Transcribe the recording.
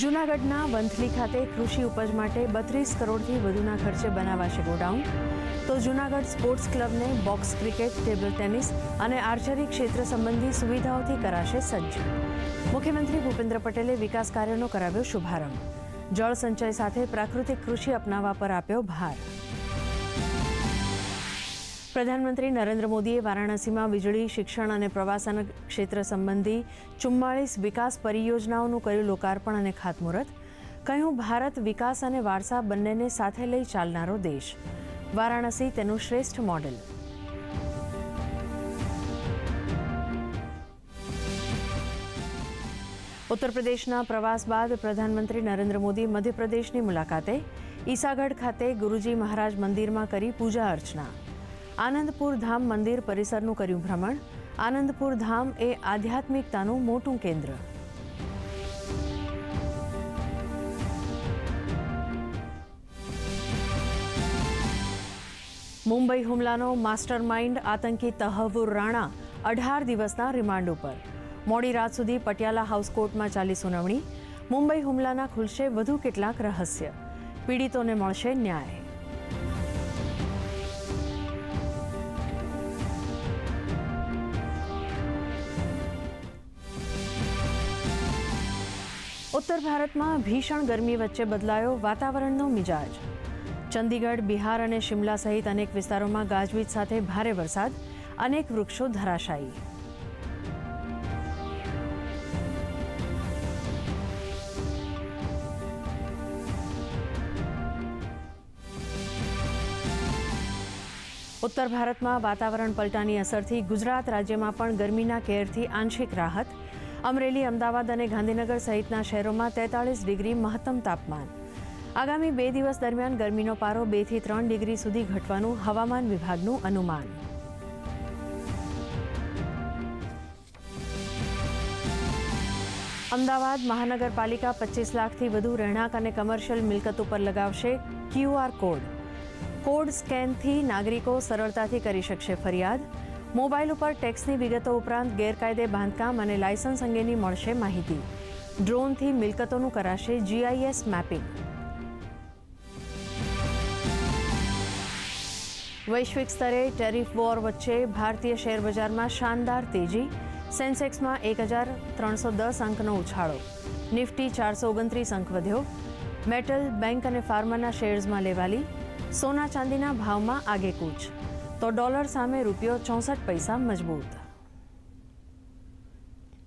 જૂનાગઢના વંથલી ખાતે કૃષિ ઉપજ માટે બત્રીસ કરોડથી વધુના ખર્ચે બનાવાશે ગોડાઉન. તો જૂનાગઢ સ્પોર્ટ્સ ક્લબને બોક્સ ક્રિકેટ, ટેબલ ટેનિસ અને આર્ચરી ક્ષેત્ર સંબંધી સુવિધાઓથી કરાશે સજ્જ. મુખ્યમંત્રી ભૂપેન્દ્ર પટેલે વિકાસ કાર્યોનો કરાવ્યો શુભારંભ. જળ સંચય સાથે પ્રાકૃતિક કૃષિ અપનાવવા પર આપ્યો ભાર. પ્રધાનમંત્રી નરેન્દ્ર મોદીએ વારાણસીમાં વીજળી, શિક્ષણ અને પ્રવાસન ક્ષેત્ર સંબંધી ચુમ્માળીસ વિકાસ પરિયોજનાઓનું કર્યું લોકાર્પણ અને ખાતમુહૂર્ત. કહ્યું, ભારત વિકાસ અને વારસા બંનેને સાથે લઈ ચાલનારો દેશ. વારાણસી તેનું શ્રેષ્ઠ મોડેલ. ઉત્તર પ્રદેશના પ્રવાસ બાદ પ્રધાનમંત્રી નરેન્દ્ર મોદી મધ્યપ્રદેશની મુલાકાતે ઈસાગઢ ખાતે ગુરુજી મહારાજ મંદિરમાં કરી પૂજા અર્ચના. આનંદપુર ધામ મંદિર પરિસરનું કર્યું ભ્રમણ. આનંદપુર ધામ એ આધ્યાત્મિકતાનું મોટું કેન્દ્ર. મુંબઈ હુમલાનો માસ્ટર માઇન્ડ આતંકી તહવુર રાણા અઢાર દિવસના રિમાન્ડ ઉપર. મોડી રાત સુધી પટિયાલા હાઉસ કોર્ટમાં ચાલી સુનાવણી. મુંબઈ હુમલાના ખુલશે વધુ કેટલાક રહસ્ય. પીડિતોને મળશે ન્યાય. ઉત્તર ભારતમાં ભીષણ ગરમી વચ્ચે બદલાયો વાતાવરણનો મિજાજ. ચંદીગઢ, બિહાર અને શિમલા સહિત અનેક વિસ્તારોમાં ગાજવીજ સાથે ભારે વરસાદ, અનેક વૃક્ષો ધરાશાયી. ઉત્તર ભારતમાં વાતાવરણ પલટાની અસરથી ગુજરાત રાજ્યમાં પણ ગરમીના કેરથી આંશિક રાહત અમરેલી, અમદાવાદ અને ગાંધીનગર સહિતના શહેરોમાં તેતાળીસ ડિગ્રી મહત્તમ તાપમાન. આગામી બે દિવસ દરમિયાન ગરમીનો પારો બેથી ત્રણ ડિગ્રી સુધી ઘટવાનું હવામાન વિભાગનું અનુમાન. અમદાવાદ મહાનગરપાલિકા પચીસ લાખથી વધુ રહેણાંક અને કમર્શિયલ મિલકત ઉપર લગાવશે ક્યુઆર કોડ. કોડ સ્કેનથી નાગરિકો સરળતાથી કરી શકશે ફરિયાદ. મોબાઈલ ઉપર ટેક્સની વિગતો ઉપરાંત ગેરકાયદે બાંધકામ અને લાયસન્સ અંગેની મળશે માહિતી. ડ્રોનથી મિલકતોનું કરાશે જીઆઈએસ મેપિંગ. વૈશ્વિક સ્તરે ટેરિફ વોર વચ્ચે ભારતીય શેર બજારમાં શાનદાર તેજી. સેન્સેક્સમાં એક હજાર ત્રણસો દસ અંકનો ઉછાળો. નિફ્ટી ચારસો ઓગણત્રીસ અંક વધ્યો. મેટલ, બેંક અને ફાર્માના શેર્સમાં લેવાલી. સોના ચાંદીના ભાવમાં આગેકૂચ. તો ડોલર સામે રૂપિયો ચોસઠ પૈસા મજબૂત.